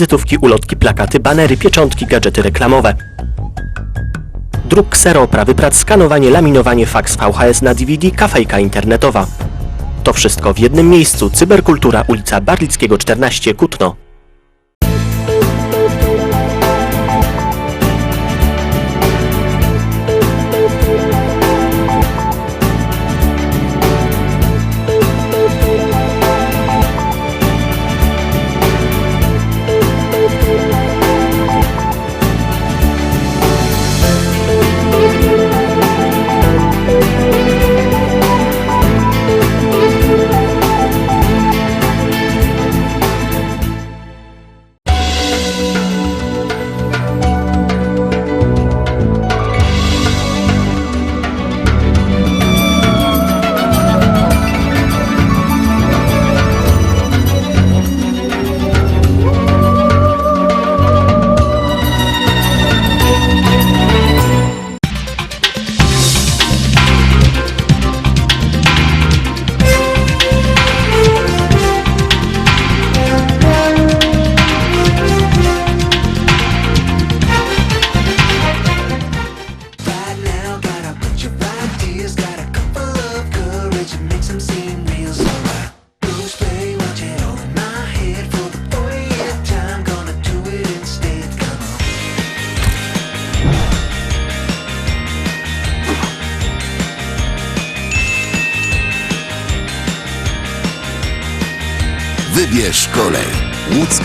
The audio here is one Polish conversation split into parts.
wizytówki, ulotki, plakaty, banery, pieczątki, gadżety reklamowe. Druk ksero, oprawy prac, skanowanie, laminowanie, faks VHS na DVD, kafejka internetowa. To wszystko w jednym miejscu. Cyberkultura, ulica Barlickiego 14, Kutno.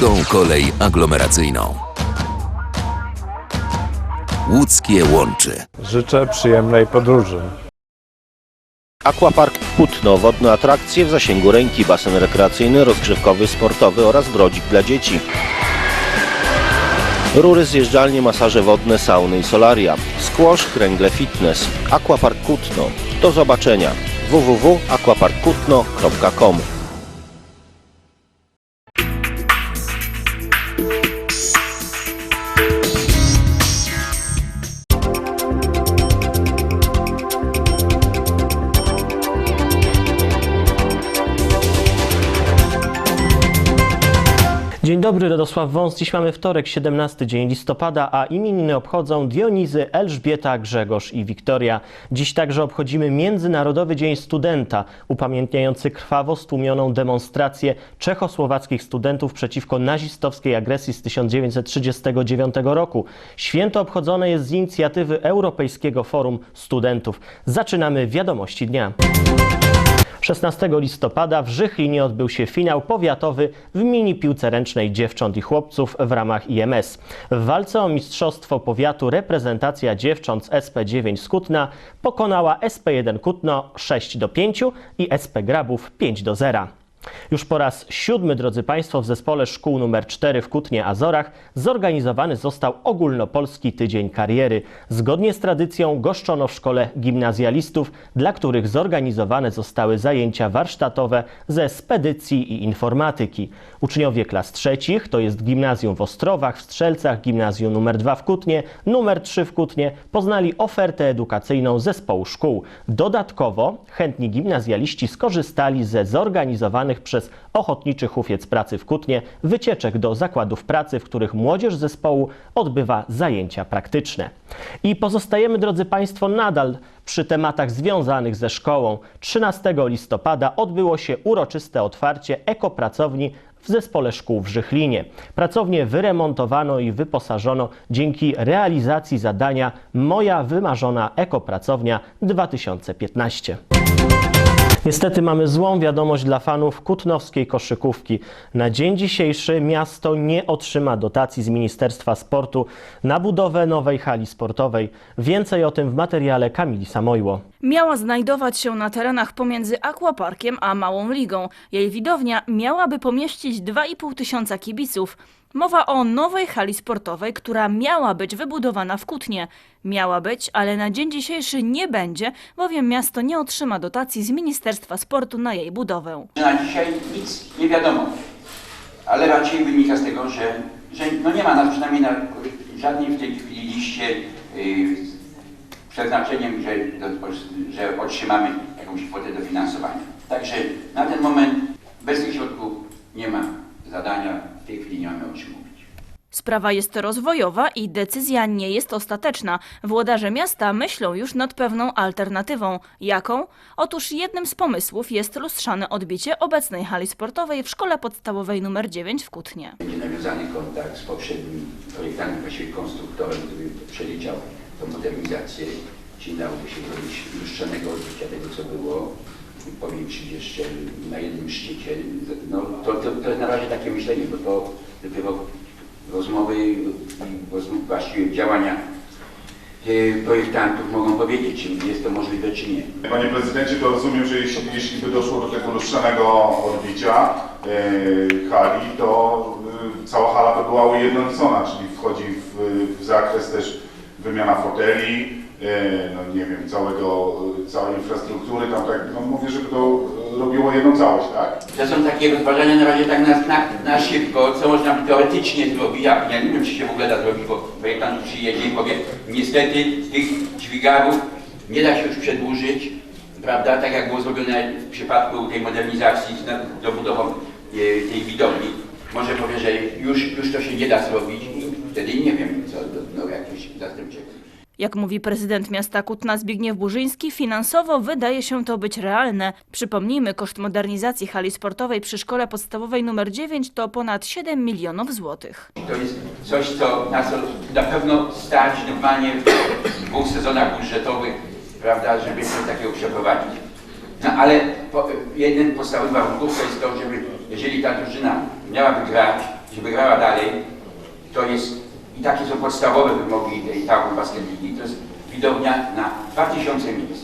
Łódzką kolej aglomeracyjną. Łódzkie łączy. Życzę przyjemnej podróży. Aquapark Kutno, wodne atrakcje w zasięgu ręki, basen rekreacyjny, rozgrzewkowy, sportowy oraz brodzik dla dzieci. Rury, zjeżdżalnie, masaże wodne, sauny i solaria. Squash, kręgle fitness. Aquapark Kutno. Do zobaczenia. www.aquaparkkutno.com Dzień dobry, Radosław Wąs. Dziś mamy wtorek, 17 dzień listopada, a imieniny obchodzą Dionizy, Elżbieta, Grzegorz i Wiktoria. Dziś także obchodzimy Międzynarodowy Dzień Studenta, upamiętniający krwawo stłumioną demonstrację czechosłowackich studentów przeciwko nazistowskiej agresji z 1939 roku. Święto obchodzone jest z inicjatywy Europejskiego Forum Studentów. Zaczynamy wiadomości dnia. 16 listopada w Żychlinie odbył się finał powiatowy w mini piłce ręcznej dziewcząt i chłopców w ramach IMS. W walce o mistrzostwo powiatu reprezentacja dziewcząt z SP9 z Kutna pokonała SP1 Kutno 6 do 5 i SP Grabów 5 do 0. Już po raz siódmy, drodzy Państwo, w zespole szkół nr 4 w Kutnie Azorach zorganizowany został ogólnopolski tydzień kariery. Zgodnie z tradycją goszczono w szkole gimnazjalistów, dla których zorganizowane zostały zajęcia warsztatowe ze spedycji i informatyki. Uczniowie klas trzecich, to jest gimnazjum w Ostrowach, w Strzelcach, gimnazjum nr 2 w Kutnie, nr 3 w Kutnie, poznali ofertę edukacyjną zespołu szkół. Dodatkowo chętni gimnazjaliści skorzystali ze zorganizowanych przez Ochotniczy Hufiec Pracy w Kutnie wycieczek do zakładów pracy, w których młodzież zespołu odbywa zajęcia praktyczne. I pozostajemy, drodzy Państwo, nadal przy tematach związanych ze szkołą. 13 listopada odbyło się uroczyste otwarcie ekopracowni w zespole szkół w Żychlinie. Pracownię wyremontowano i wyposażono dzięki realizacji zadania Moja wymarzona ekopracownia 2015. Niestety mamy złą wiadomość dla fanów kutnowskiej koszykówki. Na dzień dzisiejszy miasto nie otrzyma dotacji z Ministerstwa Sportu na budowę nowej hali sportowej. Więcej o tym w materiale Kamili Samojło. Miała znajdować się na terenach pomiędzy Aquaparkiem a Małą Ligą. Jej widownia miałaby pomieścić 2,5 tysiąca kibiców. Mowa o nowej hali sportowej, która miała być wybudowana w Kutnie. Miała być, ale na dzień dzisiejszy nie będzie, bowiem miasto nie otrzyma dotacji z Ministerstwa Sportu na jej budowę. Na dzisiaj nic nie wiadomo, ale raczej wynika z tego, że, że no nie ma nas przynajmniej na żadnej w tej chwili liście yy, przeznaczeniem, że, że otrzymamy jakąś kwotę dofinansowania. Także na ten moment bez tych środków nie ma zadania, w tej chwili nie mamy o czym mówić. Sprawa jest rozwojowa i decyzja nie jest ostateczna. Włodarze miasta myślą już nad pewną alternatywą. Jaką? Otóż jednym z pomysłów jest lustrzane odbicie obecnej hali sportowej w szkole podstawowej nr 9 w Kutnie. Będzie nawiązany kontakt z poprzednim projektantem, właściwie konstruktorem, który przeliczał tą modernizację, czy dałoby się zrobić lustrzanego odbicia tego, co było, powiększyć jeszcze na jednym szczycie. No, to, to, to jest na razie takie myślenie, bo to dopiero rozmowy i właściwie działania e, projektantów mogą powiedzieć, czy jest to możliwe, czy nie. Panie prezydencie, to rozumiem, że jeśli, jeśli by doszło do tego lustrzanego odbicia e, hali, to e, cała hala by była ujednolicona, czyli wchodzi w, w zakres też wymiana foteli, no nie wiem, całego, całej infrastruktury, tam tak, no mówię, żeby to e, robiło jedną całość, tak? To są takie rozważania na razie tak na, na, na szybko, co można by teoretycznie zrobić. Ja, ja nie wiem, czy się w ogóle da zrobić, bo projektant przyjedzie i powie, niestety tych dźwigarów nie da się już przedłużyć, prawda, tak jak było zrobione w przypadku tej modernizacji z dobudową e, tej widowni. Może powie, że już, już to się nie da zrobić i wtedy nie wiem, co, no jakieś zastępcze. Jak mówi prezydent miasta Kutna Zbigniew Burzyński, finansowo wydaje się to być realne. Przypomnijmy, koszt modernizacji hali sportowej przy szkole podstawowej nr 9 to ponad 7 milionów złotych. To jest coś, co nas na pewno stać normalnie w dwóch sezonach budżetowych, prawda, żeby coś takiego przeprowadzić. No ale po, jeden podstawowy warunków to jest to, żeby jeżeli ta drużyna miałaby grać, żeby grała dalej, takie są podstawowe wymogi basket ligi, to jest widownia na 2000 miejsc.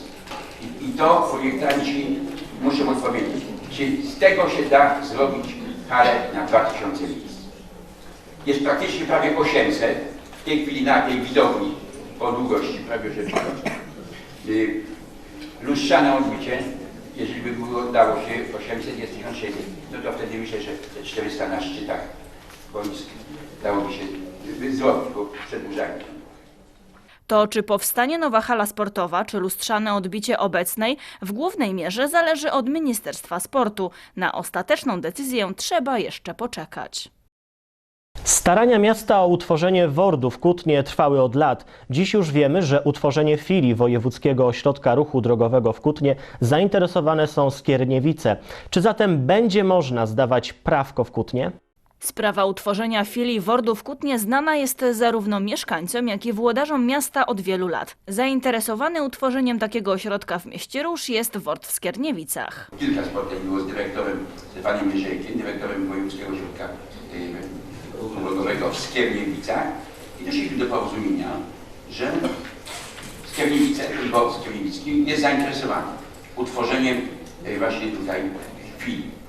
I, I to projektanci muszą odpowiedzieć, czy z tego się da zrobić halę na 2000 miejsc jest praktycznie prawie 800 w tej chwili na tej widowni o długości prawie rzecz biorąc. Y, Lustrzane odbicie, jeżeli by było, dało się 800, jest 1600, no to wtedy myślę, że te 400 na szczytach boisk dałoby się y, zrobić, bo przedłużanie. To, czy powstanie nowa hala sportowa, czy lustrzane odbicie obecnej, w głównej mierze zależy od Ministerstwa Sportu. Na ostateczną decyzję trzeba jeszcze poczekać. Starania miasta o utworzenie WORD-u w Kutnie trwały od lat. Dziś już wiemy, że utworzenie filii Wojewódzkiego Ośrodka Ruchu Drogowego w Kutnie zainteresowane są Skierniewice. Czy zatem będzie można zdawać prawko w Kutnie? Sprawa utworzenia filii WORD-u w Kutnie znana jest zarówno mieszkańcom, jak i włodarzom miasta od wielu lat. Zainteresowany utworzeniem takiego ośrodka w mieście Róż jest WORD w Skierniewicach. Kilka spotkań było z dyrektorem Stefanem Jerzejkiem, dyrektorem Wojewódzkiego Ośrodka Ruchu Drogowego w Skierniewicach i doszliśmy do porozumienia, że Skierniewice, bo Skierniewicki jest zainteresowany utworzeniem y, właśnie tutaj filii.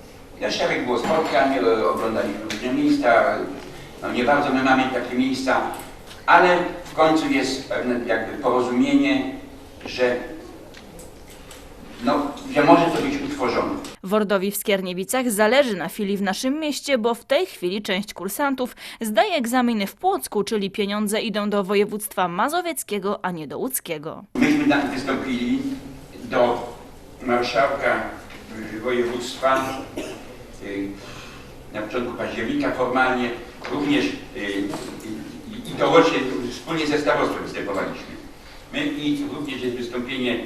Szereg było spotkań, y, oglądaliśmy różne miejsca, no nie bardzo my mamy takie miejsca, ale w końcu jest pewne jakby porozumienie, że no, że może to być utworzone. Wordowi w Skierniewicach zależy na filii w naszym mieście, bo w tej chwili część kursantów zdaje egzaminy w Płocku, czyli pieniądze idą do województwa mazowieckiego, a nie do łódzkiego. Myśmy wystąpili do marszałka y, województwa na początku października formalnie, również y, i- to łącznie wspólnie ze starostwem występowaliśmy. My i również jest wystąpienie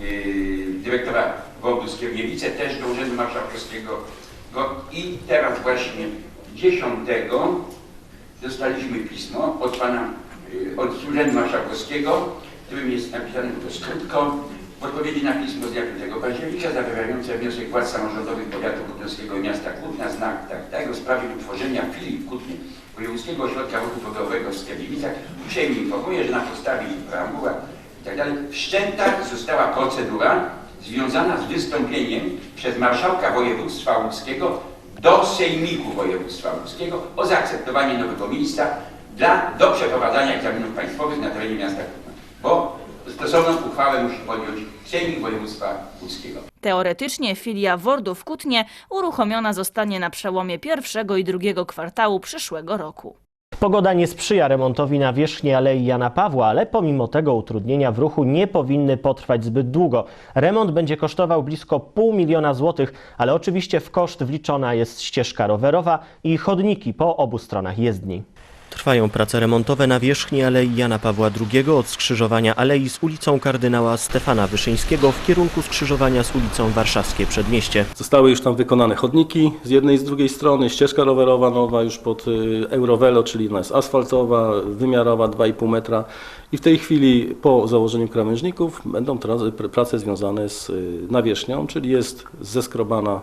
y, dyrektora WORD-u Skierniewice też do Urzędu Marszałkowskiego Go- i teraz właśnie 10 dostaliśmy pismo od pana, y, od Urzędu Marszałkowskiego, w którym jest napisane to skrótko, w odpowiedzi na pismo z dnia 5 października zawierające wniosek władz samorządowych powiatu kutnowskiego miasta Kutna, znak tak, tak, w sprawie utworzenia filii w Kutnie Wojewódzkiego Ośrodka Ruchu Drogowego w Skierniewicach uprzejmie informuje, że na podstawie preambuła tak dalej wszczęta została procedura związana z wystąpieniem przez marszałka województwa łódzkiego do Sejmiku Województwa Łódzkiego o zaakceptowanie nowego miejsca dla, do przeprowadzania egzaminów państwowych na terenie miasta Kutna. Bo stosowną uchwałę musi podjąć Sejmik Województwa Łódzkiego. Teoretycznie filia WORD-u w Kutnie uruchomiona zostanie na przełomie pierwszego i drugiego kwartału przyszłego roku. Pogoda nie sprzyja remontowi nawierzchni Alei Jana Pawła, ale pomimo tego utrudnienia w ruchu nie powinny potrwać zbyt długo. Remont będzie kosztował blisko pół miliona złotych, ale oczywiście w koszt wliczona jest ścieżka rowerowa i chodniki po obu stronach jezdni. Trwają prace remontowe na wierzchni Alei Jana Pawła II od skrzyżowania alei z ulicą kardynała Stefana Wyszyńskiego w kierunku skrzyżowania z ulicą Warszawskie Przedmieście. Zostały już tam wykonane chodniki z jednej i z drugiej strony, ścieżka rowerowa nowa już pod y, Eurovelo, czyli ona jest asfaltowa, wymiarowa 2,5 metra i w tej chwili po założeniu krawężników będą prace związane z y, nawierzchnią, czyli jest zeskrobana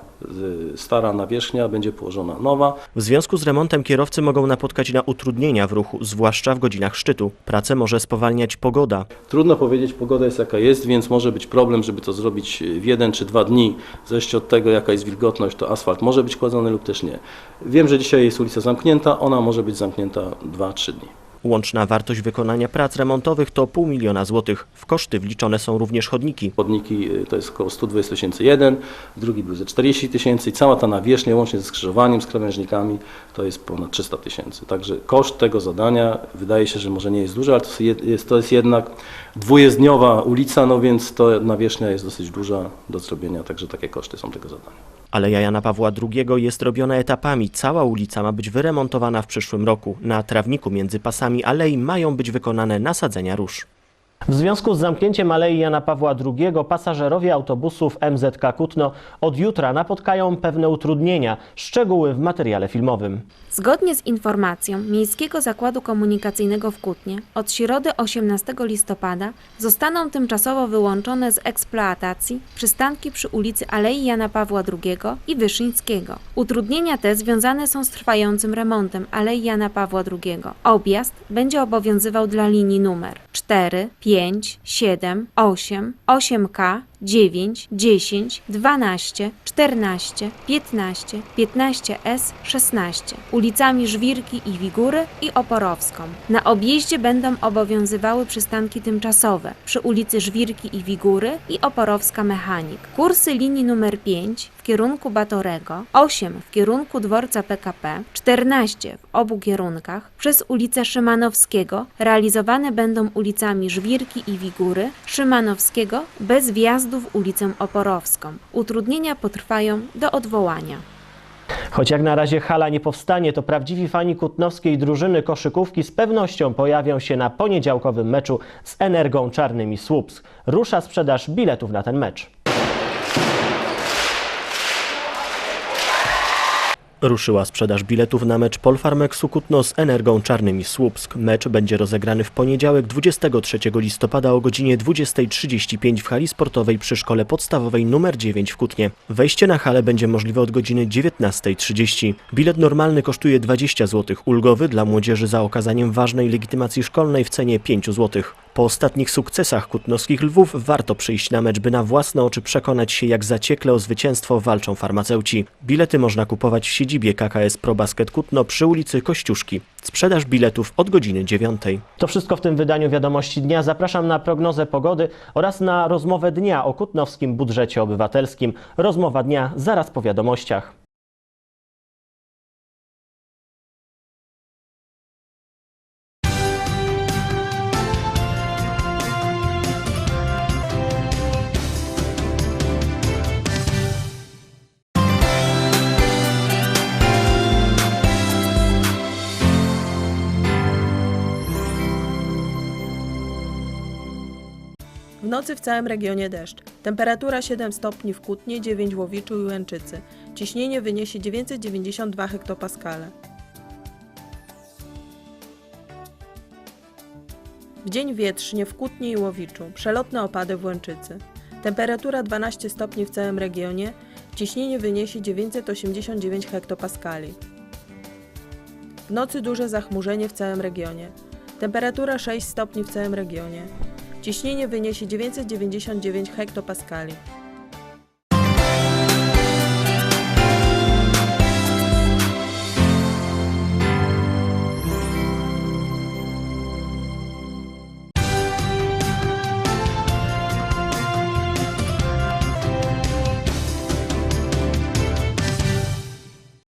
y, stara nawierzchnia, będzie położona nowa. W związku z remontem kierowcy mogą napotkać na utrudnienia w ruchu, zwłaszcza w godzinach szczytu. Pracę może spowalniać pogoda. Trudno powiedzieć, pogoda jest jaka jest, więc może być problem, żeby to zrobić w jeden czy dwa dni. W zależności od tego, jaka jest wilgotność, to asfalt może być kładzony lub też nie. Wiem, że dzisiaj jest ulica zamknięta, ona może być zamknięta 2-3 dni. Łączna wartość wykonania prac remontowych to pół miliona złotych. W koszty wliczone są również chodniki. Chodniki y, to jest około 120 tysięcy jeden, drugi był ze 40 tysięcy i cała ta nawierzchnia łącznie ze skrzyżowaniem, z krawężnikami to jest ponad 300 tysięcy. Także koszt tego zadania wydaje się, że może nie jest duży, ale to jest, to jest jednak dwujezdniowa ulica, no więc to nawierzchnia jest dosyć duża do zrobienia, także takie koszty są tego zadania. Aleja Jana Pawła II jest robiona etapami. Cała ulica ma być wyremontowana w przyszłym roku. Na trawniku między pasami alei mają być wykonane nasadzenia róż. W związku z zamknięciem Alei Jana Pawła II pasażerowie autobusów MZK Kutno od jutra napotkają pewne utrudnienia. Szczegóły w materiale filmowym. Zgodnie z informacją Miejskiego Zakładu Komunikacyjnego w Kutnie, od środy 18 listopada zostaną tymczasowo wyłączone z eksploatacji przystanki przy ulicy Alei Jana Pawła II i Wyszyńskiego. Utrudnienia te związane są z trwającym remontem Alei Jana Pawła II. Objazd będzie obowiązywał dla linii numer 4, 5, 7, 8, 8K, 9, 10, 12, 14, 15, 15S, 16, ulicami Żwirki i Wigury i Oporowską. Na objeździe będą obowiązywały przystanki tymczasowe przy ulicy Żwirki i Wigury i Oporowska Mechanik. Kursy linii numer 5 w kierunku Batorego, 8 w kierunku dworca PKP, 14 w obu kierunkach przez ulicę Szymanowskiego realizowane będą ulicami Żwirki i Wigury, Szymanowskiego bez wjazdu ulicę Oporowską. Utrudnienia potrwają do odwołania. Choć jak na razie hala nie powstanie, to prawdziwi fani kutnowskiej drużyny koszykówki z pewnością pojawią się na poniedziałkowym meczu z Energią Czarnymi Słupsk. Rusza sprzedaż biletów na ten mecz. Ruszyła sprzedaż biletów na mecz Polfarmeksu Kutno z Energią Czarnymi Słupsk. Mecz będzie rozegrany w poniedziałek 23 listopada o godzinie 20.35 w hali sportowej przy Szkole Podstawowej nr 9 w Kutnie. Wejście na halę będzie możliwe od godziny 19.30. Bilet normalny kosztuje 20 zł, ulgowy dla młodzieży za okazaniem ważnej legitymacji szkolnej w cenie 5 zł. Po ostatnich sukcesach kutnowskich lwów warto przyjść na mecz, by na własne oczy przekonać się, jak zaciekle o zwycięstwo walczą farmaceuci. Bilety można kupować w siedzibie KKS Pro Basket Kutno przy ulicy Kościuszki. Sprzedaż biletów od godziny 9. To wszystko w tym wydaniu Wiadomości Dnia. Zapraszam na prognozę pogody oraz na rozmowę dnia o kutnowskim budżecie obywatelskim. Rozmowa dnia zaraz po wiadomościach. Nocy w całym regionie deszcz. Temperatura 7 stopni w Kutnie, 9 w Łowiczu i Łęczycy. Ciśnienie wyniesie 992 hektopaskale. W dzień wietrznie w Kutnie i Łowiczu. Przelotne opady w Łęczycy. Temperatura 12 stopni w całym regionie. Ciśnienie wyniesie 989 hektopaskali. W nocy duże zachmurzenie w całym regionie. Temperatura 6 stopni w całym regionie. Ciśnienie wyniesie 999 hektopaskali.